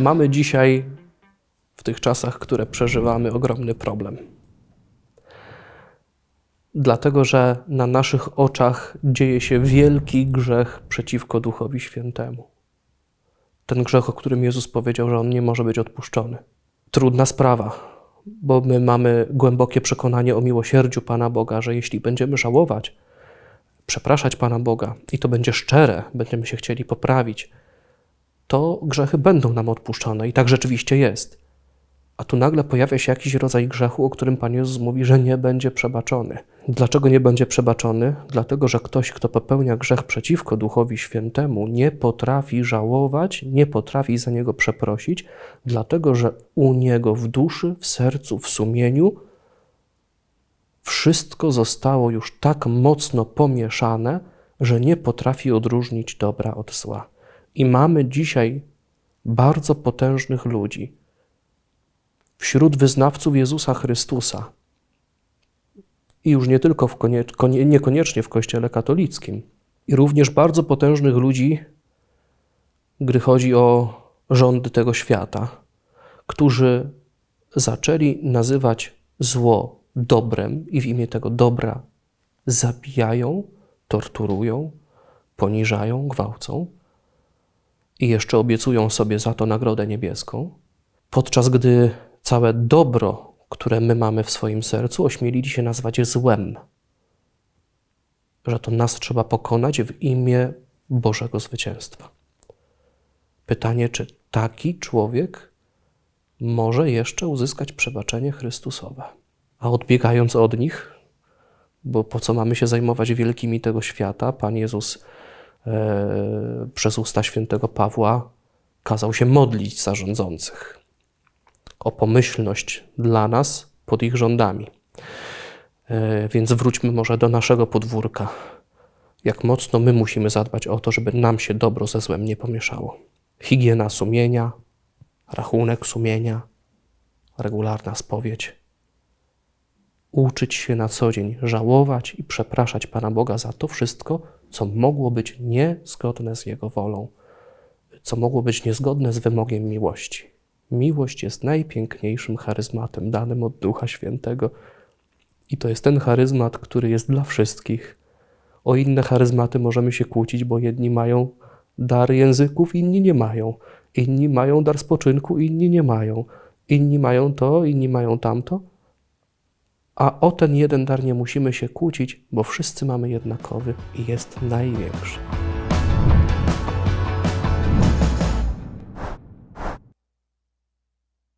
Mamy dzisiaj, w tych czasach, które przeżywamy, ogromny problem. Dlatego, że na naszych oczach dzieje się wielki grzech przeciwko Duchowi Świętemu. Ten grzech, o którym Jezus powiedział, że on nie może być odpuszczony. Trudna sprawa, bo my mamy głębokie przekonanie o miłosierdziu Pana Boga, że jeśli będziemy żałować, przepraszać Pana Boga i to będzie szczere, będziemy się chcieli poprawić, to grzechy będą nam odpuszczone i tak rzeczywiście jest. A tu nagle pojawia się jakiś rodzaj grzechu, o którym Pan Jezus mówi, że nie będzie przebaczony. Dlaczego nie będzie przebaczony? Dlatego, że ktoś, kto popełnia grzech przeciwko Duchowi Świętemu, nie potrafi żałować, nie potrafi za niego przeprosić, dlatego, że u niego w duszy, w sercu, w sumieniu wszystko zostało już tak mocno pomieszane, że nie potrafi odróżnić dobra od zła. I mamy dzisiaj bardzo potężnych ludzi wśród wyznawców Jezusa Chrystusa. I już nie tylko w konie, konie, niekoniecznie w Kościele katolickim. I również bardzo potężnych ludzi, gdy chodzi o rządy tego świata, którzy zaczęli nazywać zło dobrem i w imię tego dobra zabijają, torturują, poniżają, gwałcą i jeszcze obiecują sobie za to nagrodę niebieską, podczas gdy całe dobro, które my mamy w swoim sercu, ośmielili się nazwać złem. Że to nas trzeba pokonać w imię Bożego zwycięstwa. Pytanie, czy taki człowiek może jeszcze uzyskać przebaczenie Chrystusowe? A odbiegając od nich, bo po co mamy się zajmować wielkimi tego świata, Pan Jezus przez usta świętego Pawła kazał się modlić za rządzących o pomyślność dla nas pod ich rządami. E, Więc wróćmy może do naszego podwórka. Jak mocno my musimy zadbać o to, żeby nam się dobro ze złem nie pomieszało. Higiena sumienia, rachunek sumienia, regularna spowiedź. Uczyć się na co dzień żałować i przepraszać Pana Boga za to wszystko, co mogło być niezgodne z Jego wolą, co mogło być niezgodne z wymogiem miłości. Miłość jest najpiękniejszym charyzmatem danym od Ducha Świętego. I to jest ten charyzmat, który jest dla wszystkich. O inne charyzmaty możemy się kłócić, bo jedni mają dar języków, inni nie mają. Inni mają dar spoczynku, inni nie mają. Inni mają to, inni mają tamto. A o ten jeden dar nie musimy się kłócić, bo wszyscy mamy jednakowy i jest największy.